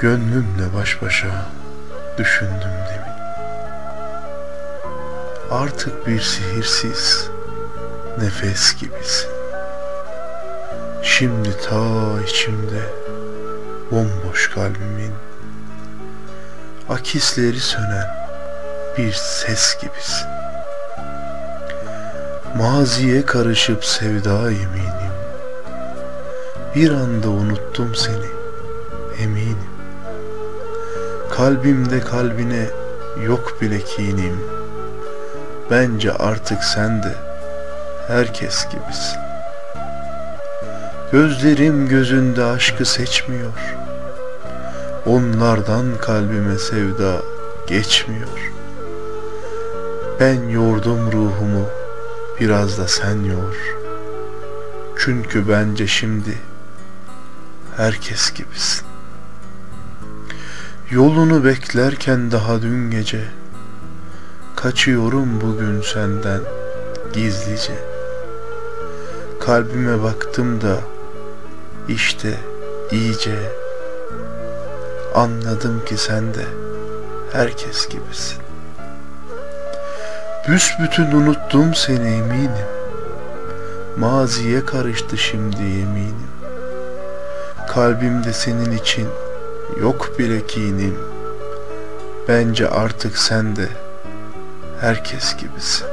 Gönlümle baş başa düşündüm demin. Artık bir sihirsiz nefes gibisin. Şimdi ta içimde bomboş kalbimin Akisleri sönen bir ses gibisin. Maziye karışıp sevda yeminim. Bir anda unuttum seni eminim Kalbimde kalbine yok bile kinim. Bence artık sen de herkes gibisin. Gözlerim gözünde aşkı seçmiyor. Onlardan kalbime sevda geçmiyor. Ben yordum ruhumu biraz da sen yor. Çünkü bence şimdi herkes gibisin Yolunu beklerken daha dün gece Kaçıyorum bugün senden gizlice. Kalbime baktım da işte iyice Anladım ki sen de herkes gibisin. Büsbütün unuttum seni eminim Maziye karıştı şimdi yeminim Kalbimde senin için yok bile kinim. Bence artık sen de herkes gibisin